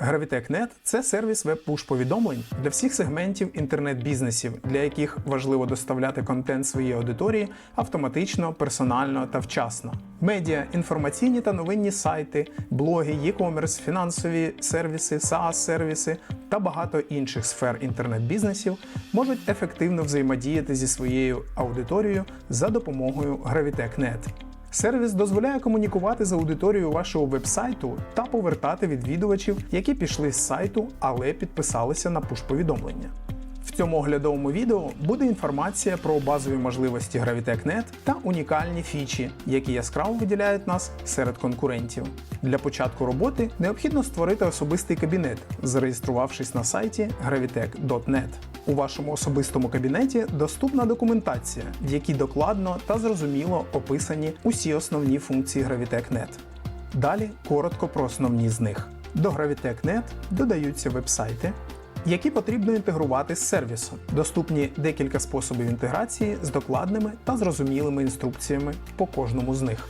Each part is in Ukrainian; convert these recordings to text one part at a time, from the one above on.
Gravitech.net – це сервіс веб-пуш-повідомлень для всіх сегментів інтернет-бізнесів, для яких важливо доставляти контент своїй аудиторії автоматично, персонально та вчасно. Медіа, інформаційні та новинні сайти, блоги, e-commerce, фінансові сервіси, SaaS-сервіси та багато інших сфер інтернет-бізнесів можуть ефективно взаємодіяти зі своєю аудиторією за допомогою Gravitech.net. Сервіс дозволяє комунікувати з аудиторією вашого вебсайту та повертати відвідувачів, які пішли з сайту, але підписалися на пуш-повідомлення. Цьому оглядовому відео буде інформація про базові можливості Gravitech.net та унікальні фічі, які яскраво виділяють нас серед конкурентів. Для початку роботи необхідно створити особистий кабінет, зареєструвавшись на сайті gravitech.net. У вашому особистому кабінеті доступна документація, в якій докладно та зрозуміло описані усі основні функції Gravitech.net. Далі коротко про основні з них. До Gravitech.net додаються вебсайти, які потрібно інтегрувати з сервісом. Доступні декілька способів інтеграції з докладними та зрозумілими інструкціями по кожному з них.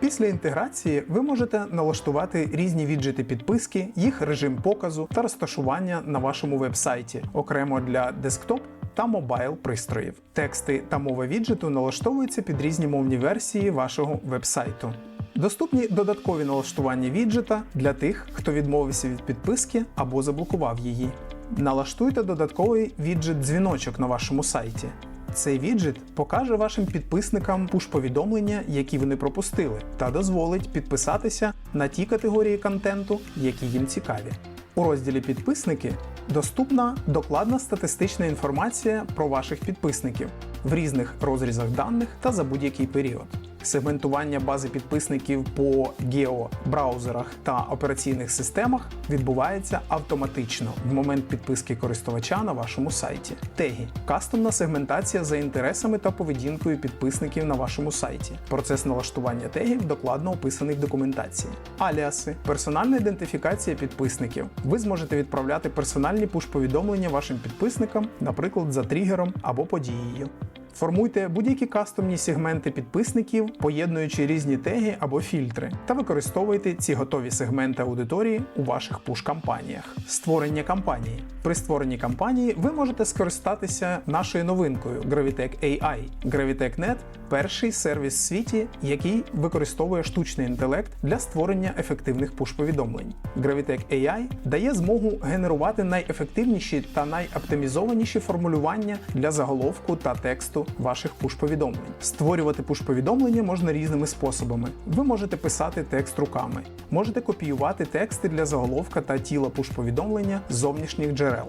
Після інтеграції ви можете налаштувати різні віджити підписки, їх режим показу та розташування на вашому вебсайті, окремо для десктоп та мобайл пристроїв. Тексти та мова віджиту налаштовуються під різні мовні версії вашого вебсайту. Доступні додаткові налаштування віджита для тих, хто відмовився від підписки або заблокував її. Налаштуйте додатковий віджит дзвіночок на вашому сайті. Цей віджит покаже вашим підписникам пуш-повідомлення, які вони пропустили, та дозволить підписатися на ті категорії контенту, які їм цікаві. У розділі Підписники доступна докладна статистична інформація про ваших підписників в різних розрізах даних та за будь-який період. Сегментування бази підписників по геобраузерах та операційних системах відбувається автоматично в момент підписки користувача на вашому сайті. Теги кастомна сегментація за інтересами та поведінкою підписників на вашому сайті. Процес налаштування тегів докладно описаний в документації. Аліаси персональна ідентифікація підписників. Ви зможете відправляти персональні пуш-повідомлення вашим підписникам, наприклад, за тригером або подією. Формуйте будь-які кастомні сегменти підписників, поєднуючи різні теги або фільтри, та використовуйте ці готові сегменти аудиторії у ваших пуш-кампаніях. Створення кампанії. При створенні кампанії ви можете скористатися нашою новинкою Gravitech AI. Gravitech.net – перший сервіс в світі, який використовує штучний інтелект для створення ефективних пуш-повідомлень. Gravitech AI дає змогу генерувати найефективніші та найоптимізованіші формулювання для заголовку та тексту ваших пуш-повідомлень. Створювати пуш-повідомлення можна різними способами. Ви можете писати текст руками, можете копіювати тексти для заголовка та тіла пуш-повідомлення з зовнішніх джерел.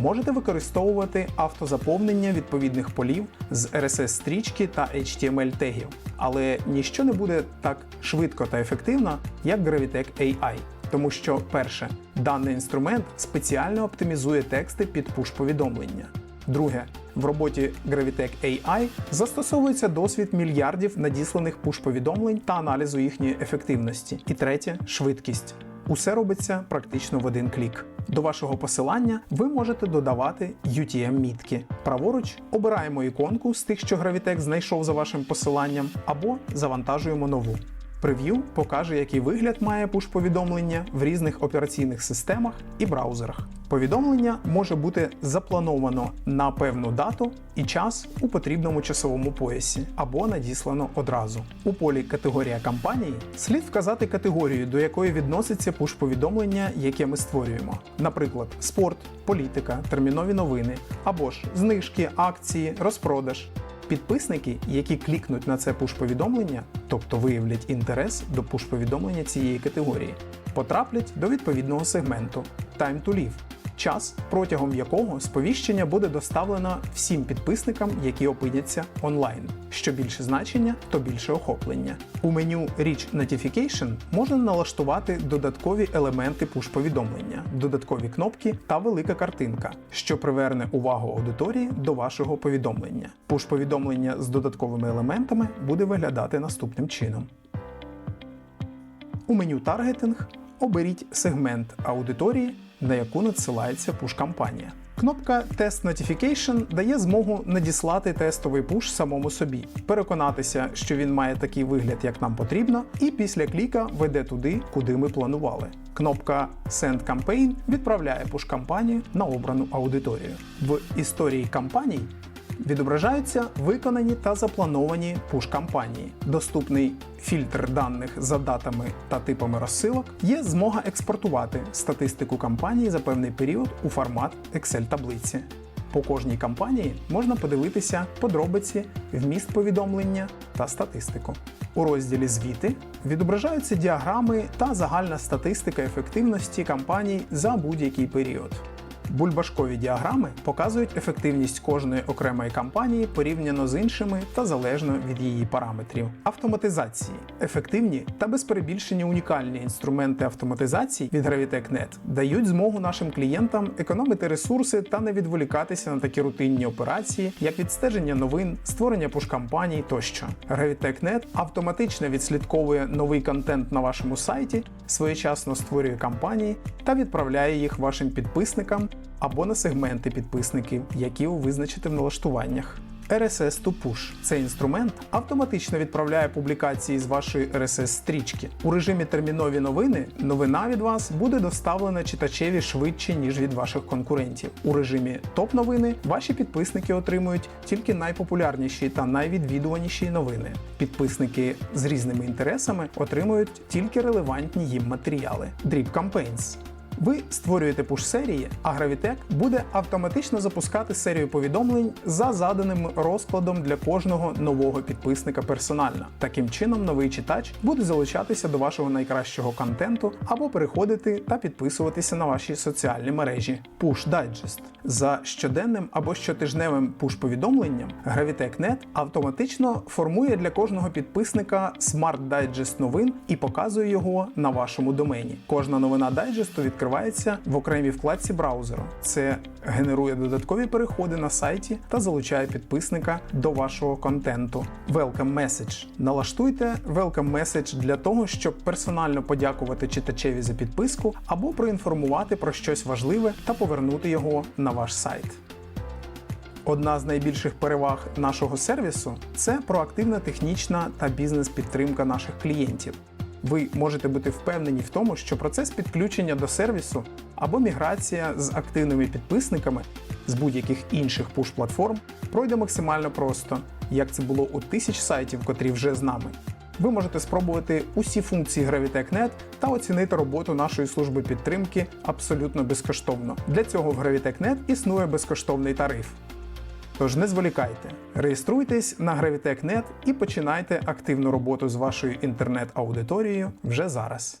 Можете використовувати автозаповнення відповідних полів з RSS-стрічки та HTML тегів, але ніщо не буде так швидко та ефективно, як Gravitech AI. Тому що, перше, даний інструмент спеціально оптимізує тексти під пуш-повідомлення. Друге, в роботі Gravitech AI застосовується досвід мільярдів надісланих пуш-повідомлень та аналізу їхньої ефективності. І третє швидкість. Усе робиться практично в один клік. До вашого посилання ви можете додавати UTM-мітки. Праворуч обираємо іконку з тих, що Gravitech знайшов за вашим посиланням, або завантажуємо нову. Прев'ю покаже, який вигляд має пуш-повідомлення в різних операційних системах і браузерах. Повідомлення може бути заплановано на певну дату і час у потрібному часовому поясі або надіслано одразу. У полі Категорія кампанії слід вказати категорію, до якої відноситься пуш-повідомлення, яке ми створюємо. Наприклад, спорт, політика, термінові новини або ж знижки, акції, розпродаж. Підписники, які клікнуть на це пуш-повідомлення, тобто виявлять інтерес до пуш-повідомлення цієї категорії, потраплять до відповідного сегменту. Time to Live – час, протягом якого сповіщення буде доставлено всім підписникам, які опиняться онлайн. Що більше значення, то більше охоплення. У меню Reach Notification можна налаштувати додаткові елементи пуш-повідомлення, додаткові кнопки та велика картинка, що приверне увагу аудиторії до вашого повідомлення. Пуш-повідомлення з додатковими елементами буде виглядати наступним чином. У меню Таргетинг оберіть сегмент аудиторії, на яку надсилається пуш-кампанія. Кнопка Test Notification дає змогу надіслати тестовий пуш самому собі, переконатися, що він має такий вигляд, як нам потрібно, і після кліка веде туди, куди ми планували. Кнопка Send Campaign відправляє пуш-кампанію на обрану аудиторію. В історії кампаній відображаються виконані та заплановані пуш-кампанії. Доступний фільтр даних за датами та типами розсилок. Є змога експортувати статистику кампанії за певний період у формат Excel-таблиці. По кожній кампанії можна подивитися подробиці, вміст повідомлення та статистику. У розділі Звіти відображаються діаграми та загальна статистика ефективності кампаній за будь-який період. Бульбашкові діаграми показують ефективність кожної окремої кампанії порівняно з іншими та залежно від її параметрів. Автоматизації ефективні та без перебільшення унікальні інструменти автоматизації від Gravitech.net дають змогу нашим клієнтам економити ресурси та не відволікатися на такі рутинні операції, як відстеження новин, створення пуш-кампаній тощо. Gravitech.net автоматично відслідковує новий контент на вашому сайті, своєчасно створює кампанії та відправляє їх вашим підписникам або на сегменти підписників, які ви визначите в налаштуваннях. RSS to Push – цей інструмент автоматично відправляє публікації з вашої RSS-стрічки. У режимі термінові новини новина від вас буде доставлена читачеві швидше, ніж від ваших конкурентів. У режимі топ-новини ваші підписники отримують тільки найпопулярніші та найвідвідуваніші новини. Підписники з різними інтересами отримують тільки релевантні їм матеріали. Drip Campaigns ви створюєте пуш-серії, а Gravitech буде автоматично запускати серію повідомлень за заданим розкладом для кожного нового підписника персонально. Таким чином, новий читач буде залучатися до вашого найкращого контенту або переходити та підписуватися на ваші соціальні мережі. Push Digest. За щоденним або щотижневим пуш-повідомленням Gravitech.net автоматично формує для кожного підписника Smart Digest новин і показує його на вашому домені. Кожна новина дайджесту відкривається в окремій вкладці браузеру. Це генерує додаткові переходи на сайті та залучає підписника до вашого контенту. Welcome Message. Налаштуйте Welcome Message для того, щоб персонально подякувати читачеві за підписку або проінформувати про щось важливе та повернути його на ваш сайт. Одна з найбільших переваг нашого сервісу це проактивна технічна та бізнес-підтримка наших клієнтів. Ви можете бути впевнені в тому, що процес підключення до сервісу або міграція з активними підписниками з будь-яких інших пуш-платформ пройде максимально просто, як це було у тисяч сайтів, котрі вже з нами. Ви можете спробувати усі функції Gravitech.net та оцінити роботу нашої служби підтримки абсолютно безкоштовно. Для цього в Gravitech.net існує безкоштовний тариф. Тож не зволікайте, реєструйтесь на Gravitech.net і починайте активну роботу з вашою інтернет-аудиторією вже зараз.